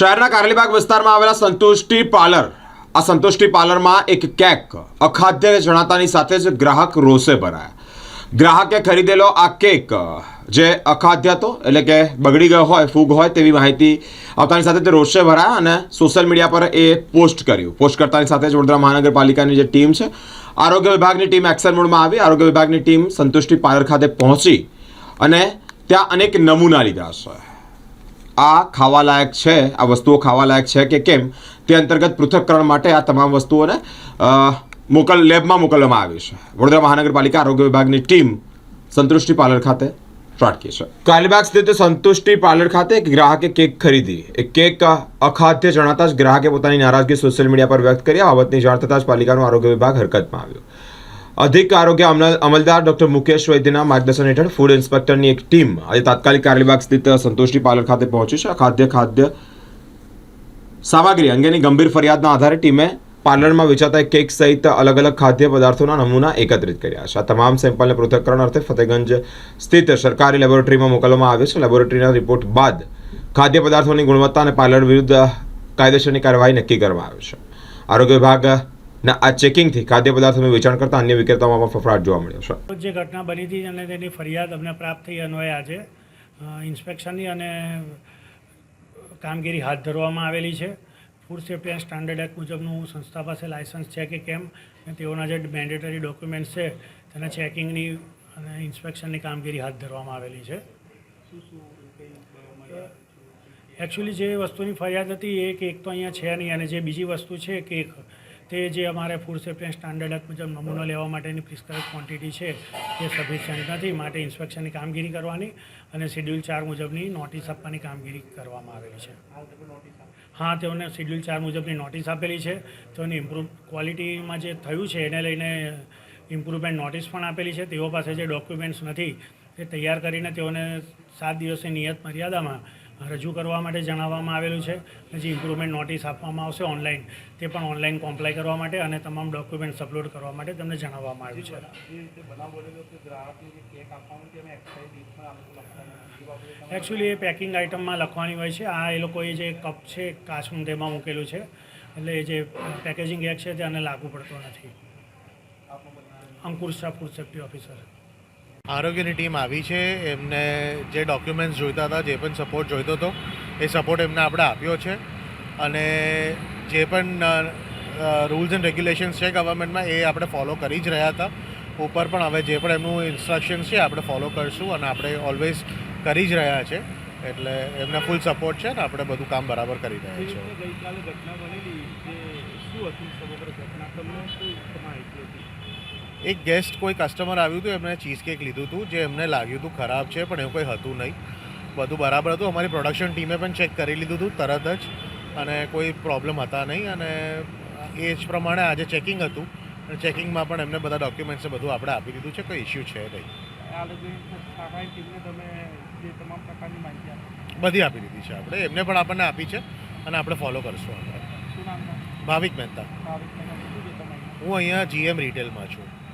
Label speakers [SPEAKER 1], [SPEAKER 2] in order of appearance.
[SPEAKER 1] શહેરના કારેલીબાગ વિસ્તારમાં આવેલા સંતુષ્ટિ પાર્લર. આ સંતુષ્ટિ પાર્લરમાં એક કેક અખાદ્ય જણાતાની સાથે જ ગ્રાહક રોષે ભરાયા. ગ્રાહકે ખરીદેલો આ કેક, જે અખાદ્ય હતો, એટલે કે બગડી ગયો હોય, ફૂગ હોય તેવી માહિતી આવતાની સાથે તે રોષે ભરાયા અને સોશિયલ મીડિયા પર એ પોસ્ટ કર્યું. પોસ્ટ કરતાની સાથે જ વડોદરા મહાનગરપાલિકાની જે ટીમ છે, આરોગ્ય વિભાગની ટીમ એક્શન મોડમાં આવી. આરોગ્ય વિભાગની ટીમ સંતુષ્ટિ પાર્લર ખાતે પહોંચી અને ત્યાં અનેક નમૂના લીધા છે. આ ખાવાલાયક છે, આ વસ્તુઓ ખાવાલાયક છે કે કેમ? તે અંતર્ગત પૃથક્કરણ માટે આ તમામ વસ્તુઓને મોકલ, લેબમાં મોકલવામાં આવી છે. વડોદરા મહાનગરપાલિકા આરોગ્ય વિભાગની ટીમ સંતુષ્ટિ પાર્લર ખાતે ત્રાટકી છે. કાલીબાગ સ્થિત સંતુષ્ટિ પાર્લર ખાતે એક ગ્રાહકે કેક ખરીદી. એ કેક અખાદ્ય જણાતા જ ગ્રાહકે પોતાની નારાજગી સોશિયલ મીડિયા પર વ્યક્ત કરી આ બાબતની જાણ થતાં જ પાલિકાનું આરોગ્ય વિભાગ હરકતમાં આવ્યું. અધિક આરોગ્ય અમલ- અમલદાર ડોક્ટર મુકેશ વૈદ્યના માર્ગદર્શન હેઠળ ફૂડ ઇન્સ્પેક્ટરની એક ટીમ આજે તાત્કાલિક કારેલીબાગ સ્થિત સંતોષી પાર્લર ખાતે પહોંચી છે. ખાદ્ય ખાદ્ય સામગ્રી અંગેની ગંભીર ફરિયાદના આધારે ટીમે પાર્લરમાં વેચાતા કેક સહિત અલગ અલગ ખાદ્ય પદાર્થોના નમૂના એકત્રિત કર્યા છે. આ તમામ સેમ્પલને પૃથ્થકરણ અર્થે ફતેગંજ સ્થિત સરકારી લેબોરેટરીમાં મોકલવામાં આવ્યો છે. લેબોરેટરીના રિપોર્ટ બાદ ખાદ્ય પદાર્થોની ગુણવત્તા અને પાર્લર વિરુદ્ધ કાયદેસરની કાર્યવાહી નક્કી કરવામાં આવી છે. આરોગ્ય વિભાગના આ ચેકિંગથી ખાદ્ય પદાર્થોનું વેચાણ કરતા અન્ય વિક્રેતાઓમાં ફફડાટ જોવા મળ્યો છે.
[SPEAKER 2] જે ઘટના બની હતી અને તેની ફરિયાદ અમને પ્રાપ્ત થઈ અન્વયે આજે ઇન્સ્પેક્શનની અને કામગીરી હાથ ધરવામાં આવેલી છે. Food safety and standard act મુજબનું સંસ્થા પાસે લાયસન્સ છે કે કેમ અને તેઓના જે મેન્ડેટરી ડોક્યુમેન્ટ્સ છે, તેના ચેકિંગની અને ઇન્સ્પેક્શનની કામગીરી હાથ ધરવામાં આવેલી છે. એકચ્યુઅલી જે વસ્તુની ફરિયાદ હતી એ કેક તો અહીંયા છે નહીં, અને જે બીજી વસ્તુ છે કેક તે જે અમારે ફૂડ સેફ્ટી સ્ટાન્ડર્ડ એક્ટ મુજબ નમૂનો લેવા માટેની પ્રિસ્ક્રાઇબ ક્વોન્ટિટી છે, તે સફિશિયન્ટ નથી માટે ઇન્સ્પેક્શનની કામગીરી કરવાની અને શેડ્યુલ ચાર મુજબની નોટિસ આપવાની કામગીરી કરવામાં આવેલી છે. હા, તેઓને શેડ્યુલ ચાર મુજબની નોટિસ આપેલી છે. તેઓની ઇમ્પ્રૂવ ક્વોલિટીમાં જે થયું છે, એને લઈને ઇમ્પ્રુવમેન્ટ નોટિસ પણ આપેલી છે. તેઓ પાસે જે ડોક્યુમેન્ટ્સ નથી, તે તૈયાર કરીને તેઓને સાત દિવસની નિયત મર્યાદામાં રજૂ કરવા માટે જણાવવામાં આવેલું છે. પછી ઇમ્પ્રુવમેન્ટ નોટિસ આપવામાં આવશે ઓનલાઈન તે પણ ઓનલાઈન કોમ્પ્લાય કરવા માટે અને તમામ ડોક્યુમેન્ટ્સ અપલોડ કરવા માટે તમને જણાવવામાં આવ્યું છે. એકચ્યુઅલી એ પેકિંગ આઇટમમાં લખવાની હોય છે. આ એ લોકોએ જે કપ છે કાચનું તેમાં મૂકેલું છે. એટલે એ જે પેકેજિંગ એક્ટ છે તે આને લાગુ પડતો નથી. Ankur Shah food safety officer
[SPEAKER 3] આરોગ્યની ટીમ આવી છે. એમને જે ડોક્યુમેન્ટ્સ જોઈતા હતા જે પણ સપોર્ટ જોઈતો હતો એ સપોર્ટ એમને આપણે આપ્યો છે. અને જે પણ રૂલ્સ એન્ડ રેગ્યુલેશન્સ છે ગવર્મેન્ટમાં એ આપણે ફોલો કરી જ રહ્યા હતા. ઉપર પણ હવે જે પણ એમનું ઇન્સ્ટ્રક્શન્સ છે આપણે ફોલો કરશું અને આપણે ઓલવેઝ કરી જ રહ્યા છે. એટલે એમને ફૂલ સપોર્ટ છે ને આપણે બધું કામ બરાબર કરી રહ્યા છીએ.
[SPEAKER 4] ગઈકાલે ઘટના બનેલી શું હતું સમગ્ર ઘટના તમને શું માહિતી હતી
[SPEAKER 3] એક ગેસ્ટ કોઈ કસ્ટમર આવ્યું હતું એમણે ચીઝ કેક લીધું હતું જે એમને લાગ્યું હતું ખરાબ છે પણ એવું કંઈ હતું નહીં. બધું બરાબર હતું. અમારી પ્રોડક્શન ટીમે પણ ચેક કરી લીધું હતું તરત જ અને કોઈ પ્રોબ્લેમ હતા નહીં. અને એ જ પ્રમાણે આજે ચેકિંગ હતું. અને ચેકિંગમાં પણ એમને બધા ડોક્યુમેન્ટ્સ બધું આપણે આપી દીધું છે કોઈ ઇસ્યુ છે નહીં. બધી આપી દીધી છે આપણે. એમને પણ આપણને આપી છે અને આપણે ફોલો કરશું આગળ. ભાવિક મહેતા. હું અહીંયા જીએમ રિટેલમાં છું.